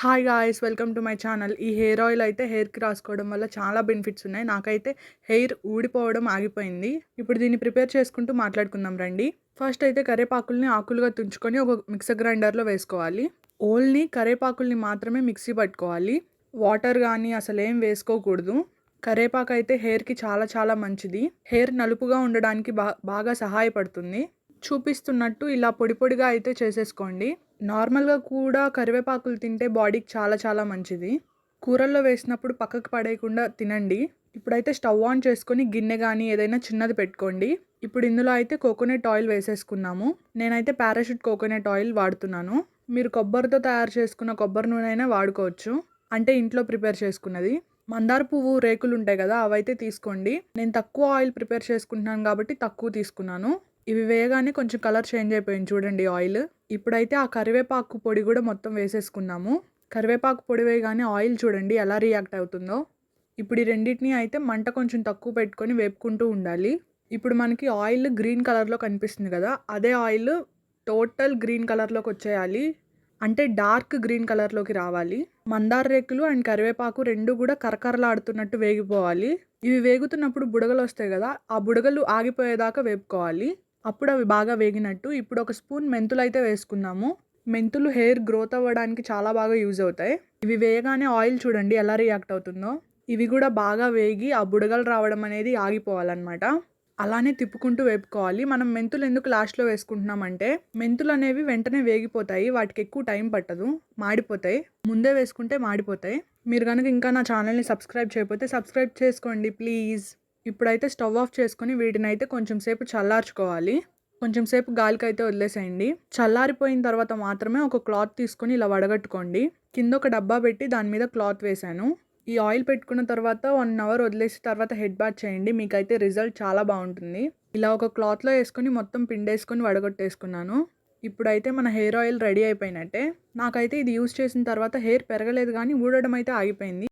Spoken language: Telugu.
Hi guys welcome to my channel. ఈ హెయిర్ ఆయిల్ అయితే హెయిర్కి రాసుకోవడం వల్ల చాలా బెనిఫిట్స్ ఉన్నాయి. నాకైతే హెయిర్ ఊడిపోవడం ఆగిపోయింది. ఇప్పుడు దీన్ని ప్రిపేర్ చేసుకుంటూ మాట్లాడుకుందాం రండి. ఫస్ట్ అయితే కరేపాకుల్ని ఆకులుగా తుంచుకొని ఒక మిక్సర్ గ్రైండర్లో వేసుకోవాలి. ఓన్లీ కరేపాకుల్ని మాత్రమే మిక్సీ పట్టుకోవాలి. వాటర్ కానీ అసలు ఏం వేసుకోకూడదు. కరేపాకు అయితే హెయిర్కి చాలా చాలా మంచిది. హెయిర్ నలుపుగా ఉండడానికి బా బాగా సహాయపడుతుంది. చూపిస్తున్నట్టు ఇలా పొడి పొడిగా అయితే చేసేసుకోండి. నార్మల్గా కూడా కరివేపాకులు తింటే బాడీకి చాలా చాలా మంచిది. కూరల్లో వేసినప్పుడు పక్కకు పడేయకుండా తినండి. ఇప్పుడైతే స్టవ్ ఆన్ చేసుకొని గిన్నె కానీ ఏదైనా చిన్నది పెట్టుకోండి. ఇప్పుడు ఇందులో అయితే కోకోనట్ ఆయిల్ వేసేసుకున్నాము. నేనైతే పారాషూట్ కోకోనట్ ఆయిల్ వాడుతున్నాను. మీరు కొబ్బరితో తయారు చేసుకున్న కొబ్బరి నూనె అయినా వాడుకోవచ్చు. అంటే ఇంట్లో ప్రిపేర్ చేసుకున్నది. మందార పువ్వు రేకులు ఉంటాయి కదా అవైతే తీసుకోండి. నేను తక్కువ ఆయిల్ ప్రిపేర్ చేసుకుంటున్నాను కాబట్టి తక్కువ తీసుకున్నాను. ఇవి వేయగానే కొంచెం కలర్ చేంజ్ అయిపోయింది చూడండి ఆయిల్. ఇప్పుడైతే ఆ కరివేపాకు పొడి కూడా మొత్తం వేసేసుకున్నాము. కరివేపాకు పొడి వేయగానే ఆయిల్ చూడండి ఎలా రియాక్ట్ అవుతుందో. ఇప్పుడు ఈ రెండింటిని అయితే మంట కొంచెం తక్కువ పెట్టుకొని వేపుకుంటూ ఉండాలి. ఇప్పుడు మనకి ఆయిల్ గ్రీన్ కలర్లో కనిపిస్తుంది కదా అదే ఆయిల్ టోటల్ గ్రీన్ కలర్లోకి వచ్చేయాలి. అంటే డార్క్ గ్రీన్ కలర్లోకి రావాలి. మందార రేకులు అండ్ కరివేపాకు రెండు కూడా కరకరలాడుతున్నట్టు వేగిపోవాలి. ఇవి వేగుతున్నప్పుడు బుడగలు వస్తాయి కదా ఆ బుడగలు ఆగిపోయేదాకా వేపుకోవాలి. అప్పుడు అవి బాగా వేగినట్టు ఇప్పుడు ఒక స్పూన్ మెంతులు అయితే వేసుకుందాము. మెంతులు హెయిర్ గ్రోత్ అవ్వడానికి చాలా బాగా యూజ్ అవుతాయి. ఇవి వేయగానే ఆయిల్ చూడండి ఎలా రియాక్ట్ అవుతుందో. ఇవి కూడా బాగా వేగి ఆ బుడగలు రావడం అనేది ఆగిపోవాలన్నమాట. అలానే తిప్పుకుంటూ వేపుకోవాలి. మనం మెంతులు ఎందుకు లాస్ట్లో వేసుకుంటున్నామంటే మెంతులు అనేవి వెంటనే వేగిపోతాయి. వాటికి ఎక్కువ టైం పట్టదు. మాడిపోతాయి. ముందే వేసుకుంటే మాడిపోతాయి. మీరు కనుక ఇంకా నా ఛానల్ని సబ్స్క్రైబ్ చేయకపోతే సబ్స్క్రైబ్ చేసుకోండి ప్లీజ్. ఇప్పుడైతే స్టవ్ ఆఫ్ చేసుకొని వీటిని అయితే కొంచెం సేపు చల్లార్చుకోవాలి. కొంచెం సేపు గాలికి అయితే వదిలేసేయండి. చల్లారిపోయిన తర్వాత మాత్రమే ఒక క్లాత్ తీసుకొని ఇలా వడగట్టుకోండి. కింద ఒక డబ్బా పెట్టి దాని మీద క్లాత్ వేశాను. ఈ ఆయిల్ పెట్టుకున్న తర్వాత వన్ అవర్ వదిలేసి తర్వాత హెడ్ బాత్ చేయండి. మీకైతే రిజల్ట్ చాలా బాగుంటుంది. ఇలా ఒక క్లాత్లో వేసుకొని మొత్తం పిండేసుకొని వడగొట్టేసుకున్నాను. ఇప్పుడైతే మన హెయిర్ ఆయిల్ రెడీ అయిపోయినట్టే. నాకైతే ఇది యూస్ చేసిన తర్వాత హెయిర్ పెరగలేదు కానీ ఊడడం అయితే ఆగిపోయింది.